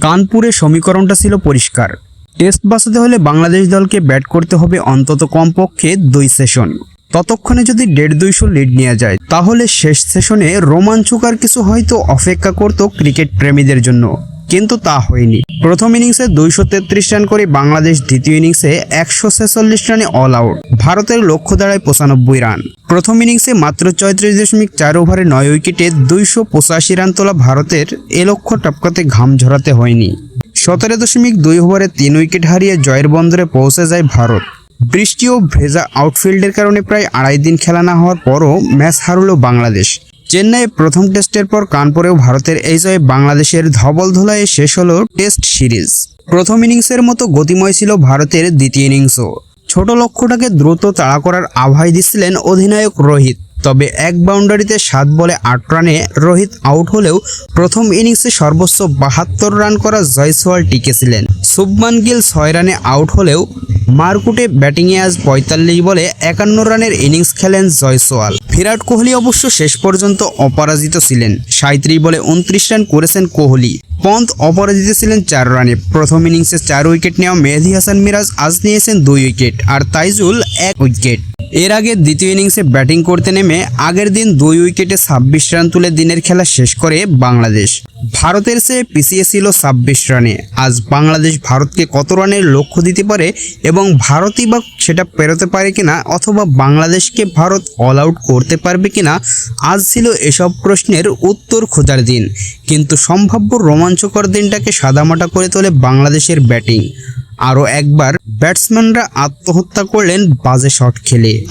কানপুরে সমীকরণটা ছিল পরিষ্কার। টেস্ট বাসাতে হলে বাংলাদেশ দলকে ব্যাট করতে হবে অন্তত কমপক্ষে দুই সেশন। ততক্ষণে যদি দেড় দুইশো লিড নেওয়া যায়, তাহলে শেষ সেশনে রোমাঞ্চকর কিছু হয়তো অপেক্ষা করত ক্রিকেট প্রেমীদের জন্য। কিন্তু তা হয়নি। প্রথম ইনিংসে দুইশো তেত্রিশ রান করে বাংলাদেশ দ্বিতীয় ইনিংসে একশো ছেচল্লিশ রানে অল আউট ভারতের লক্ষ্য দাঁড়ায় পঁচানব্বই রান। প্রথম ইনিংসে মাত্র চৌত্রিশ দশমিক চার ওভারে নয় উইকেটে দুইশো পঁচাশি রান তোলা ভারতের এ লক্ষ্য টপকাতে ঘাম ঝরাতে হয়নি। সতেরো দশমিক দুই ওভারে তিন উইকেট হারিয়ে জয়ের বন্দরে পৌঁছে যায় ভারত। বৃষ্টি ও ভেজা আউটফিল্ডের কারণে প্রায় আড়াই দিন খেলা না হওয়ার পরও ম্যাচ হারল বাংলাদেশ। চেন্নাইয়ে প্রথম টেস্টের পর কানপুরেও ভারতের এই জয়ে বাংলাদেশের ধবল ধোলায় শেষ হলো টেস্ট সিরিজ। প্রথম ইনিংসের মতো গতিময় ছিল ভারতের দ্বিতীয় ইনিংসও। ছোট লক্ষ্যটাকে দ্রুত তাড়া করার আভাস দিচ্ছিলেন অধিনায়ক রোহিত। তবে এক বাউন্ডারিতে সাত বলে আট রানে রোহিত আউট হলেও প্রথম ইনিংসে সর্বোচ্চ বাহাত্তর রান করা জয়সওয়াল টিকেছিলেন। শুভমান গিল ছয় রানে আউট হলেও মারকুটে ব্যাটিংয়ে আজ পঁয়তাল্লিশ বলে একান্ন রানের ইনিংস খেলেন জয়সওয়াল। বিরাট কোহলি অবশ্য শেষ পর্যন্ত অপরাজিত ছিলেন। সাঁত্রিশ বলে উনত্রিশ রান করেছেন কোহলি। পন্ত অপরাজিত ছিলেন চার রানে। প্রথম ইনিংসে চার উইকেট নেওয়া মেহেদি হাসান মিরাজ আজ নিয়েছেন দুই উইকেট আর তাইজুল এক উইকেট। এর আগে দ্বিতীয় ইনিংসে ব্যাটিং করতে নেমে আগের দিন দুই উইকেটে ছাব্বিশ রান তুলে দিনের খেলা শেষ করে বাংলাদেশ। ভারতের চেয়ে পিছিয়ে ছিল ছাব্বিশ রানে। আজ বাংলাদেশ ভারতকে কত রানের লক্ষ্য দিতে পারে এবং ভারতই বা সেটা পেরোতে পারে কিনা অথবা বাংলাদেশকে ভারত অল আউট করতে পারবে কিনা, আজ ছিল এসব প্রশ্নের উত্তর খোঁজার দিন। কিন্তু সম্ভাব্য রোমাঞ্চকর দিনটাকে সাদামাটা করে তোলে বাংলাদেশের ব্যাটিং। আরও একবার ব্যাটসম্যানরা আত্মহত্যা করলেন বাজে শট খেলে।